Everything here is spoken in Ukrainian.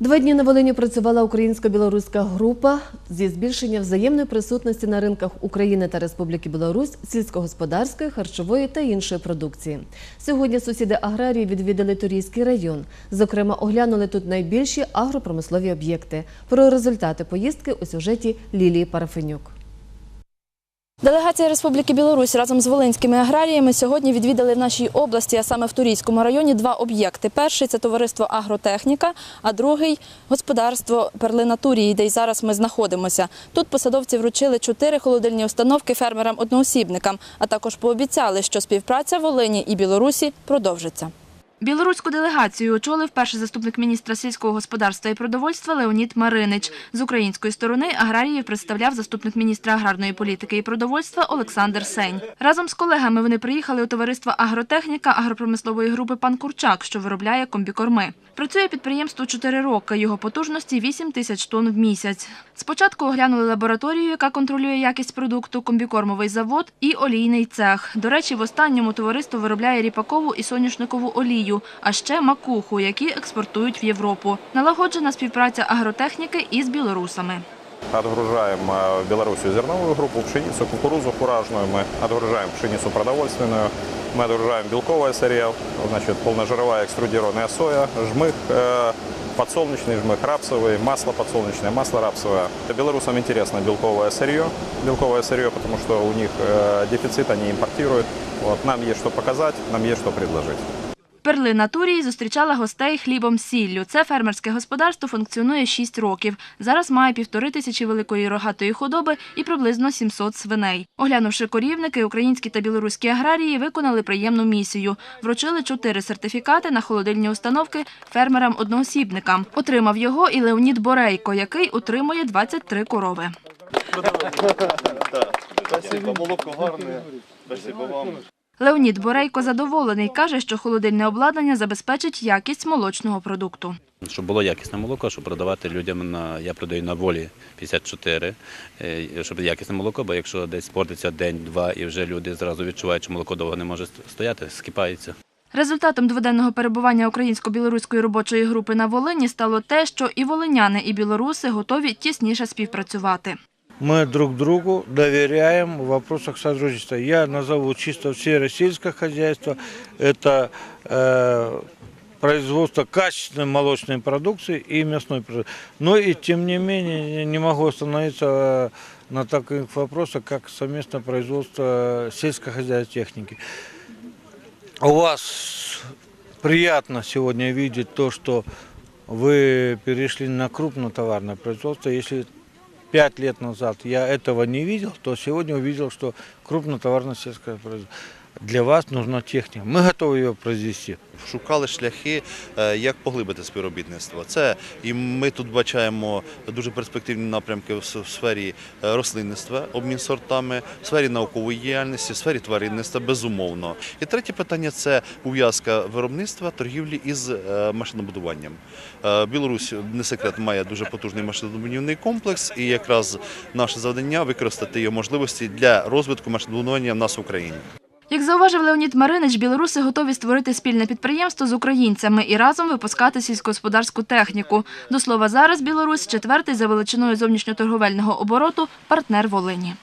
Два дні на Волині працювала українсько-білоруська група зі збільшення взаємної присутності на ринках України та Республіки Білорусь сільськогосподарської, харчової та іншої продукції. Сьогодні сусіди аграрії відвідали Турійський район. Зокрема, оглянули тут найбільші агропромислові об'єкти. Про результати поїздки у сюжеті Лілії Парафенюк. Делегація Республіки Білорусь разом з волинськими аграріями сьогодні відвідали в нашій області, а саме в Турійському районі, два об'єкти. Перший це товариство Агротехніка, а другий господарство Перлина Турії, де й зараз ми знаходимося. Тут посадовці вручили чотири холодильні установки фермерам-одноосібникам, а також пообіцяли, що співпраця Волині і Білорусі продовжиться. Білоруську делегацію очолив перший заступник міністра сільського господарства і продовольства Леонід Маринич. З української сторони аграріїв представляв заступник міністра аграрної політики і продовольства Олександр Сень. Разом з колегами вони приїхали у товариство агротехніка агропромислової групи Пан Курчак, що виробляє комбікорми. Працює підприємство 4 роки. Його потужності 8 тисяч тонн в місяць. Спочатку оглянули лабораторію, яка контролює якість продукту, комбікормовий завод і олійний цех. До речі, в останньому товариство виробляє ріпакову і соняшникову олію, а ще макуху, які експортують в Європу. Налагоджена співпраця агротехніки із білорусами. Отгружаем э, в Белоруссию зерновую группу, пшеницу, кукурузу фуражную, мы отгружаем пшеницу продовольственную, мы отгружаем белковое сырье, значит, полножировая экструдированная соя, жмых, э, подсолнечный жмых, рапсовый, масло подсолнечное, масло рапсовое. Белорусам интересно белковое сырье, белковое сырье, потому что у них э, дефицит, они импортируют. Вот, нам есть что показать, нам есть что предложить. Перлина Турії зустрічала гостей хлібом сіллю. Це фермерське господарство функціонує 6 років. Зараз має півтори тисячі великої рогатої худоби і приблизно 700 свиней. Оглянувши корівники, українські та білоруські аграрії виконали приємну місію. Вручили чотири сертифікати на холодильні установки фермерам-одноосібникам. Отримав його і Леонід Борейко, який утримує 23 корови. Спасибо, молоко гарне. Спасибо вам. Леонід Борейко задоволений. Каже, що холодильне обладнання забезпечить якість молочного продукту. Щоб було якісне молоко, щоб продавати людям на я продаю на волі 54, е, щоб якісне молоко, бо якщо десь спортиться день-два і вже люди зразу відчувають, що молоко довго не може стояти, скипається. Результатом дводенного перебування українсько-білоруської робочої групи на Волині стало те, що і волиняни, і білоруси готові тісніше співпрацювати. Мы друг другу доверяем в вопросах сотрудничества. Я назову чисто все российское хозяйство. Это э, производство качественной молочной продукции и мясной продукции. Но и тем не менее не могу остановиться э, на таких вопросах, как совместное производство сельскохозяйственной техники. У вас приятно сегодня видеть то, что вы перешли на крупнотоварное производство. Если пять лет назад я этого не видел, то сегодня увидел, что крупнотоварное сельское производство. Для вас нужна техника. Мы готовы ее произвести. Шукали шляхи, е, як поглибити співробітництво. Це і ми тут бачаємо дуже перспективні напрямки в сфері е, рослинництва, обмін сортами, в сфері наукової діяльності, в сфері тваринництва, безумовно. І третє питання це ув'язка виробництва торгівлі із е, машинобудуванням. Білорусь не секрет має дуже потужний машинобудівний комплекс, і якраз наше завдання використати його можливості для розвитку машинобудування в нас в Україні. Як зауважив Леонід Маринич, білоруси готові створити спільне підприємство з українцями і разом випускати сільськогосподарську техніку. До слова, зараз Білорусь четвертий за величиною зовнішньоторговельного обороту партнер Волині.